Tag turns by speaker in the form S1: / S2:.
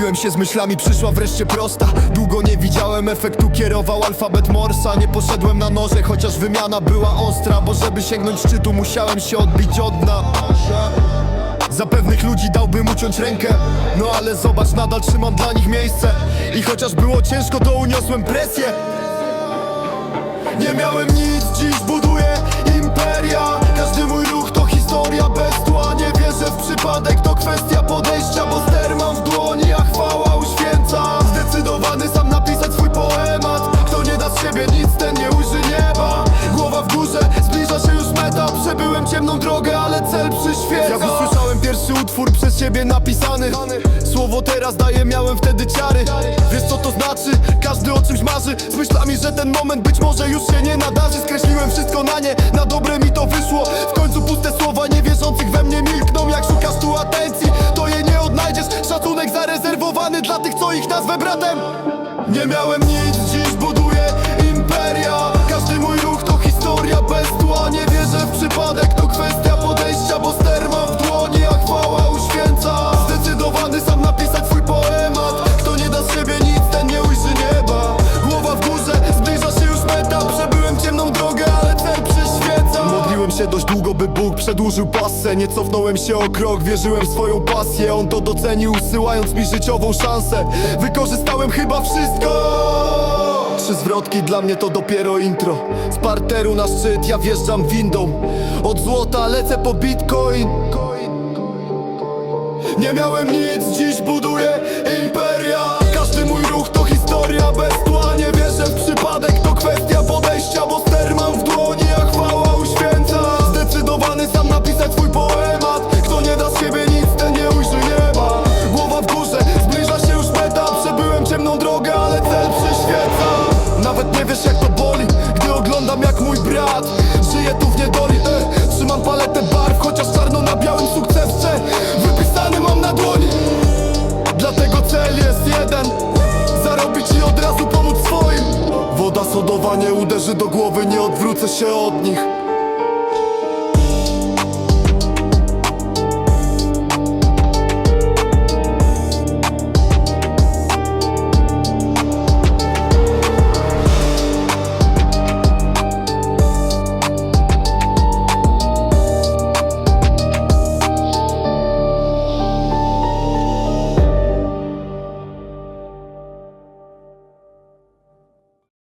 S1: się z myślami, przyszła wreszcie prosta. Długo nie widziałem efektu, kierował alfabet Morsa. Nie poszedłem na noże, chociaż wymiana była ostra Bo żeby sięgnąć szczytu, musiałem się odbić od dna. Za pewnych ludzi dałbym uciąć rękę No ale zobacz, nadal trzymam dla nich miejsce. I chociaż było ciężko, to uniosłem presję. Nie miałem nic, dziś buduję imperia. Każdy mój ruch to historia bez tła. Nie wierzę w przypadek, przyświeca Ja wysłyszałem pierwszy utwór przez siebie napisany. Słowo teraz daję, miałem wtedy ciary. Wiesz co to znaczy? Każdy o czymś marzy. Z myślami, że ten moment być może już się nie nadarzy. Skreśliłem wszystko na nie, na dobre mi to wyszło. W końcu puste słowa niewierzących we mnie milkną. Jak szukasz tu atencji, to jej nie odnajdziesz. Szacunek zarezerwowany dla tych, co ich nazwę bratem. Nie miałem nic, dziś buduję Dość długo, by Bóg przedłużył pasę. Nie cofnąłem się o krok, wierzyłem w swoją pasję. On to docenił, usyłając mi życiową szansę. Wykorzystałem chyba wszystko. Trzy zwrotki dla mnie to dopiero intro. Z parteru na szczyt ja wjeżdżam windą. Od złota lecę po bitcoin. Nie miałem nic, dziś buduję imperia uderzy do głowy, nie odwrócę się od nich